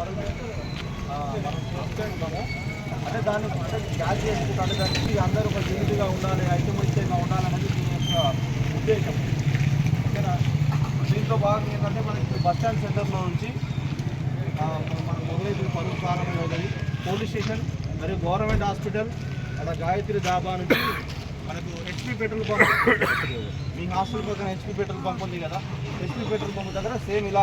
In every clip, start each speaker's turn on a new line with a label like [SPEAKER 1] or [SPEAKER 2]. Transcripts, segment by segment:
[SPEAKER 1] మనం చూస్తూ అంటే దాన్ని అంటే గ్యాస్ చేసుకుంటారు దానికి అందరూ ఒక యూనిట్గా ఉండాలి ఐకమత్యంగా ఉండాలనేది దీని యొక్క ఉద్దేశం ఓకేనా దీంట్లో భాగంగా ఏంటంటే మనకి బస్ స్టాండ్ సెంటర్లో నుంచి మన మనం మొదలైతే పనులు ప్రారంభమవుతుంది పోలీస్ స్టేషన్ మరియు గవర్నమెంట్ హాస్పిటల్ అలా గాయత్రి దాబా నుంచి మనకు హెచ్పి పెట్రోల్ పంప్ మీ హాస్టల్ పక్కన హెచ్పి పెట్రోల్ పంప్ ఉంది కదా. హెచ్పి పెట్రోల్ పంప్ దగ్గర సేమ్ ఇలా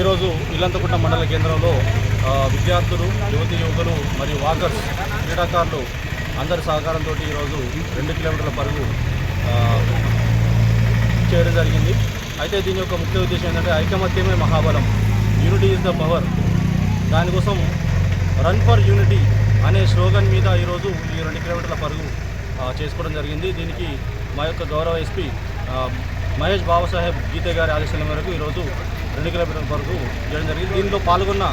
[SPEAKER 1] ఈరోజు ఇల్లంతకుంట మండల కేంద్రంలో విద్యార్థులు యువతి యువకులు మరియు వాకర్స్ క్రీడాకారులు అందరి సహకారంతో ఈరోజు రెండు కిలోమీటర్ల పరుగు చేయడం జరిగింది. అయితే దీని యొక్క ముఖ్య ఉద్దేశం ఏంటంటే ఐకమత్యమే మహాబలం. యూనిటీ ఈజ్ ద పవర్ దానికోసం రన్ ఫర్ యూనిటీ అనే స్లోగన్ మీద ఈరోజు ఈ రెండు కిలోమీటర్ల పరుగు చేసుకోవడం జరిగింది. దీనికి మా యొక్క గౌరవ ఎస్పీ మహేష్ బాబాసాహెబ్ గీతే గారి ఆదేశాల మేరకు ఈరోజు రెండు కిలోమీటర్ల వరకు చేయడం జరిగింది. దీనిలో పాల్గొన్న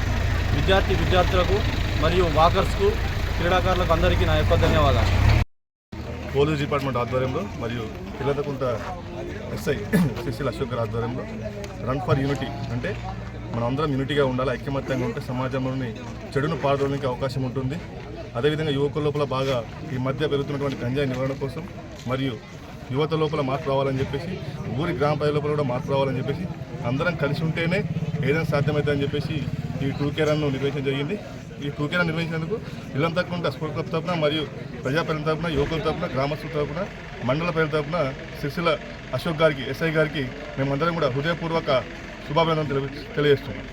[SPEAKER 1] విద్యార్థి విద్యార్థులకు మరియు వాకర్స్కు క్రీడాకారులకు అందరికీ నా యొక్క ధన్యవాదాలు.
[SPEAKER 2] పోలీస్ డిపార్ట్మెంట్ ఆధ్వర్యంలో మరియు పిల్లలకుంట ఎస్ఐ సిసిల్ అశోక్ గారి ఆధ్వర్యంలో రన్ ఫర్ యూనిటీ అంటే మనం అందరం యూనిటీగా ఉండాలి ఐక్యమత్యంగా ఉంటే సమాజంలోని చెడును పారదోడానికి అవకాశం ఉంటుంది. అదేవిధంగా యువకుల లోపల బాగా ఈ మధ్య పెరుగుతున్నటువంటి గంజాయి నివారణ కోసం మరియు యువత లోపల మార్పు రావాలని చెప్పేసి ఊరి గ్రామ ప్రజల లోపల కూడా మార్పు రావాలని చెప్పేసి అందరం కలిసి ఉంటేనే ఏదైనా సాధ్యమవుతుందని చెప్పేసి ఈ టూ కే రన్ను నిర్వహించడం జరిగింది. ఈ టూ కే రన్ నిర్వహించినందుకు ఇల్లంతకుండా స్కూల్ క్లబ్ తరపున మరియు ప్రజాపరిల తరపున యువకుల తరపున గ్రామస్తుల తరపున మండల ప్రజల తరపున శిశుల అశోక్ గారికి ఎస్ఐ గారికి మేమందరం కూడా హృదయపూర్వక శుభాభినందనలు తెలియజేస్తున్నాం.